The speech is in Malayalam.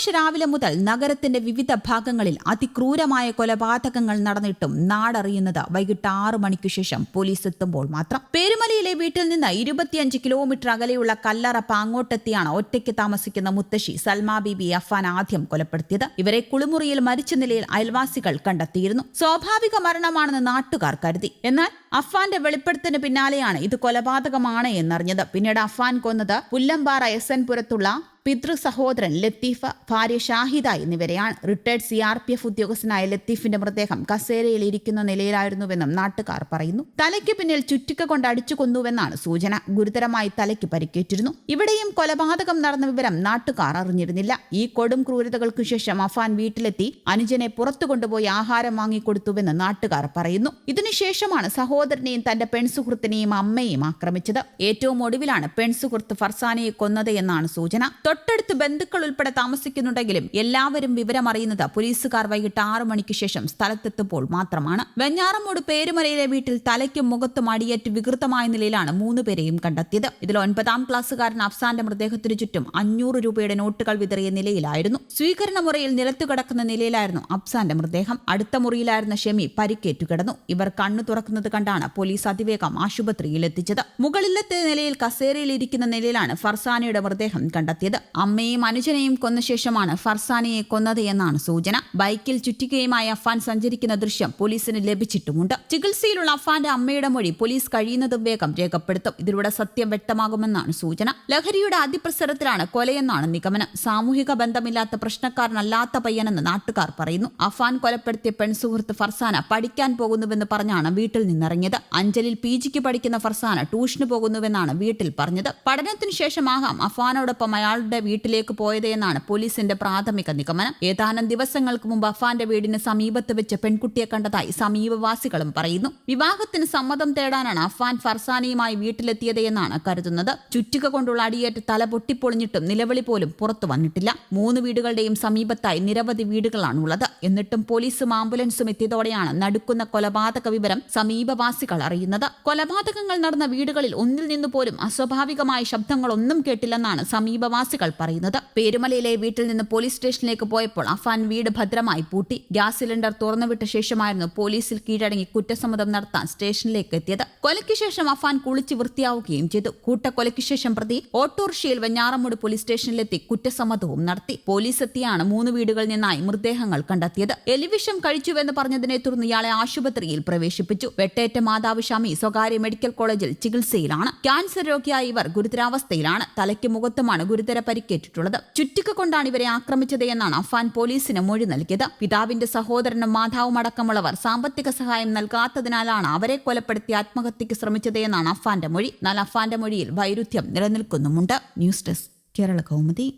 തിങ്കളാഴ്ച രാവിലെ മുതൽ നഗരത്തിന്റെ വിവിധ ഭാഗങ്ങളിൽ അതിക്രൂരമായ കൊലപാതകങ്ങൾ നടന്നിട്ടും നാടറിയുന്നത് വൈകിട്ട് ആറു മണിക്ക് ശേഷം പോലീസ് എത്തുമ്പോൾ മാത്രം. പേരുമലയിലെ വീട്ടിൽ നിന്ന് ഇരുപത്തിയഞ്ച് കിലോമീറ്റർ അകലെയുള്ള കല്ലറ പാങ്ങോട്ടെത്തിയാണ് ഒറ്റയ്ക്ക് താമസിക്കുന്ന മുത്തശ്ശി സൽമാ ബിബി അഫാൻ ആദ്യം കൊലപ്പെടുത്തിയത്. ഇവരെ കുളിമുറിയിൽ മരിച്ച നിലയിൽ അയൽവാസികൾ കണ്ടെത്തിയിരുന്നു. സ്വാഭാവിക മരണമാണെന്ന് നാട്ടുകാർ കരുതി. എന്നാൽ അഫാന്റെ വെളിപ്പെടുത്തിന് പിന്നാലെയാണ് ഇത് കൊലപാതകമാണ് എന്നറിഞ്ഞത്. പിന്നീട് അഫാൻ കൊന്നത് പുല്ലമ്പാറ എസ് എൻ പുരത്തുള്ള പിതൃ സഹോദരൻ ലത്തീഫ് ഭാര്യ ഷാഹിദ എന്നിവരെയാണ് retired C R P F ഉദ്യോഗസ്ഥനായ ലത്തീഫിന്റെ മൃതദേഹം കസേരയിൽ ഇരിക്കുന്ന നിലയിലായിരുന്നുവെന്നും നാട്ടുകാർ പറയുന്നു. തലയ്ക്ക് പിന്നിൽ ചുറ്റിക്ക കൊണ്ട് അടിച്ചു കൊന്നുവെന്നാണ് സൂചന. ഗുരുതരമായി തലയ്ക്ക് പരിക്കേറ്റിരുന്നു. ഇവിടെയും കൊലപാതകം നടന്ന വിവരം നാട്ടുകാർ അറിഞ്ഞിരുന്നില്ല. ഈ കൊടും ക്രൂരതകൾക്കു ശേഷം അഫാൻ വീട്ടിലെത്തി അനുജനെ പുറത്തു കൊണ്ടുപോയി ആഹാരം വാങ്ങിക്കൊടുത്തുവെന്ന് നാട്ടുകാർ പറയുന്നു. ഇതിനുശേഷമാണ് സഹോദരനെയും തന്റെ പെൺസുഹൃത്തിനെയും അമ്മയെയും ആക്രമിച്ചത്. ഏറ്റവും ഒടുവിലാണ് പെൺസുഹൃത്ത് ഫർസാനയെ കൊന്നത് എന്നാണ് സൂചന. തൊട്ടടുത്ത് ബന്ധുക്കൾ ഉൾപ്പെടെ താമസിക്കുന്നുണ്ടെങ്കിലും എല്ലാവരും വിവരം അറിയുന്നത് പോലീസുകാർ വൈകിട്ട് ആറു മണിക്ക് ശേഷം സ്ഥലത്തെത്തുമ്പോൾ മാത്രമാണ്. വെഞ്ഞാറമൂട് പേരുമലയിലെ വീട്ടിൽ തലയ്ക്കും മുഖത്തും അടിയേറ്റ് വികൃതമായ നിലയിലാണ് മൂന്ന് പേരെയും കണ്ടെത്തിയത്. ഇതിൽ ഒൻപതാം ക്ലാസ്സുകാരൻ അഫ്സാന്റെ മൃതദേഹത്തിനു ചുറ്റും അഞ്ഞൂറ് രൂപയുടെ നോട്ടുകൾ വിതറിയ നിലയിലായിരുന്നു. സ്വീകരണ മുറിയിൽ നിലത്തു കിടക്കുന്ന നിലയിലായിരുന്നു അഫ്സാന്റെ മൃതദേഹം. അടുത്ത മുറിയിലായിരുന്ന ഷെമി പരിക്കേറ്റു കിടന്നു. ഇവർ കണ്ണു തുറക്കുന്നത് കണ്ടാണ് പോലീസ് അതിവേഗം ആശുപത്രിയിൽ എത്തിച്ചത് മുകളിലത്തെ നിലയിൽ കസേരയിൽ ഇരിക്കുന്ന നിലയിലാണ് ഫർസാനയുടെ മൃതദേഹം കണ്ടെത്തിയത്. അമ്മയും അനുജനെയും കൊന്ന ശേഷമാണ് ഫർസാനയെ കൊന്നത് എന്നാണ് സൂചന. ബൈക്കിൽ ചുറ്റികയുമായി അഫാൻ സഞ്ചരിക്കുന്ന ദൃശ്യം പോലീസിന് ലഭിച്ചിട്ടുമുണ്ട്. ചികിത്സയിലുള്ള അഫാന്റെ അമ്മയുടെ മൊഴി പോലീസ് കഴിയുന്നതും വേഗം രേഖപ്പെടുത്തും. ഇതിലൂടെ സത്യം വ്യക്തമാകുമെന്നാണ് സൂചന. ലഹരിയുടെ അതിപ്രസരത്തിലാണ് കൊലയെന്നാണ് നിഗമനം. സാമൂഹിക ബന്ധമില്ലാത്ത പ്രശ്നക്കാരനല്ലാത്ത പയ്യനെന്ന് നാട്ടുകാർ പറയുന്നു. അഫാൻ കൊലപ്പെടുത്തിയ പെൺസുഹൃത്ത് ഫർസാന പഠിക്കാൻ പോകുന്നുവെന്ന് പറഞ്ഞാണ് വീട്ടിൽ നിന്നിറങ്ങിയത്. അഞ്ചലിൽ പി ജിക്ക് പഠിക്കുന്ന ഫർസാന ട്യൂഷന് പോകുന്നുവെന്നാണ് വീട്ടിൽ പറഞ്ഞത്. പഠനത്തിനു ശേഷമാകാം അഫാനോടൊപ്പം അയാളുടെ വീട്ടിലേക്ക് പോയത് എന്നാണ് പോലീസിന്റെ പ്രാഥമിക നിഗമനം. ഏതാനും ദിവസങ്ങൾക്ക് മുമ്പ് അഫാന്റെ വീടിന് സമീപത്ത് വെച്ച് പെൺകുട്ടിയെ കണ്ടതായി സമീപവാസികളും പറയുന്നു. വിവാഹത്തിന് സമ്മതം തേടാനാണ് അഫാൻ ഫർസാനയുമായി വീട്ടിലെത്തിയത് എന്നാണ് കരുതുന്നത്. ചുറ്റുക കൊണ്ടുള്ള അടിയേറ്റ് തല പൊട്ടിപ്പൊളിഞ്ഞിട്ടും നിലവിളി പോലും പുറത്തു വന്നിട്ടില്ല. മൂന്ന് വീടുകളുടെയും സമീപത്തായി നിരവധി വീടുകളാണുള്ളത്. എന്നിട്ടും പോലീസും ആംബുലൻസും എത്തിയതോടെയാണ് നടുക്കുന്ന കൊലപാതക വിവരം സമീപവാസികൾ അറിയുന്നത്. കൊലപാതകങ്ങൾ നടന്ന വീടുകളിൽ ഒന്നിൽ നിന്ന് പോലും അസ്വാഭാവികമായ ശബ്ദങ്ങളൊന്നും കേട്ടില്ലെന്നാണ് സമീപവാസികൾ പറയുന്നത്. പേരുമലയിലെ വീട്ടിൽ നിന്ന് പോലീസ് സ്റ്റേഷനിലേക്ക് പോയപ്പോൾ അഫാൻ വീട് ഭദ്രമായി പൂട്ടി. ഗ്യാസ് സിലിണ്ടർ തുറന്നുവിട്ട ശേഷമായിരുന്നു പോലീസിൽ കീഴടങ്ങി കുറ്റസമ്മതം നടത്താൻ സ്റ്റേഷനിലേക്ക് എത്തിയത്. കൊലയ്ക്ക് ശേഷം അഫാൻ കുളിച്ച് വൃത്തിയാവുകയും ചെയ്തു. കൂട്ടക്കൊലയ്ക്ക് ശേഷം പ്രതി ഓട്ടോറിക്ഷയിൽ വെഞ്ഞാറമൂട് പോലീസ് സ്റ്റേഷനിലെത്തി കുറ്റസമ്മതവും നടത്തി. പോലീസ് എത്തിയാണ് മൂന്ന് വീടുകളിൽ നിന്നായി മൃതദേഹങ്ങൾ കണ്ടെത്തിയത്. എലിവിഷം കഴിച്ചുവെന്ന് പറഞ്ഞതിനെ തുടർന്ന് ഇയാളെ ആശുപത്രിയിൽ പ്രവേശിപ്പിച്ചു. വെട്ടേറ്റ മാതാവ് ഷമി സ്വകാര്യ മെഡിക്കൽ കോളേജിൽ ചികിത്സയിലാണ്. ക്യാൻസർ രോഗിയായ ഇവർ ഗുരുതരാവസ്ഥയിലാണ്. തലയ്ക്ക് മുഖത്തുമാണ് ഗുരുതര പരിക്കേറ്റിട്ടുള്ളത്. ചുറ്റിക കൊണ്ടാണ് ഇവരെ ആക്രമിച്ചത് എന്നാണ് അഫാൻ പോലീസിന് മൊഴി നൽകിയത്. പിതാവിന്റെ സഹോദരനും മാതാവും അടക്കമുള്ളവർ സാമ്പത്തിക സഹായം നൽകാത്തതിനാലാണ് അവരെ കൊലപ്പെടുത്തി ആത്മഹത്യക്ക് ശ്രമിച്ചത് എന്നാണ് അഫാന്റെ മൊഴി. എന്നാൽ അഫാന്റെ മൊഴിയിൽ വൈരുദ്ധ്യം നിലനിൽക്കുന്നുമുണ്ട്. News desk Kerala Kaumudi.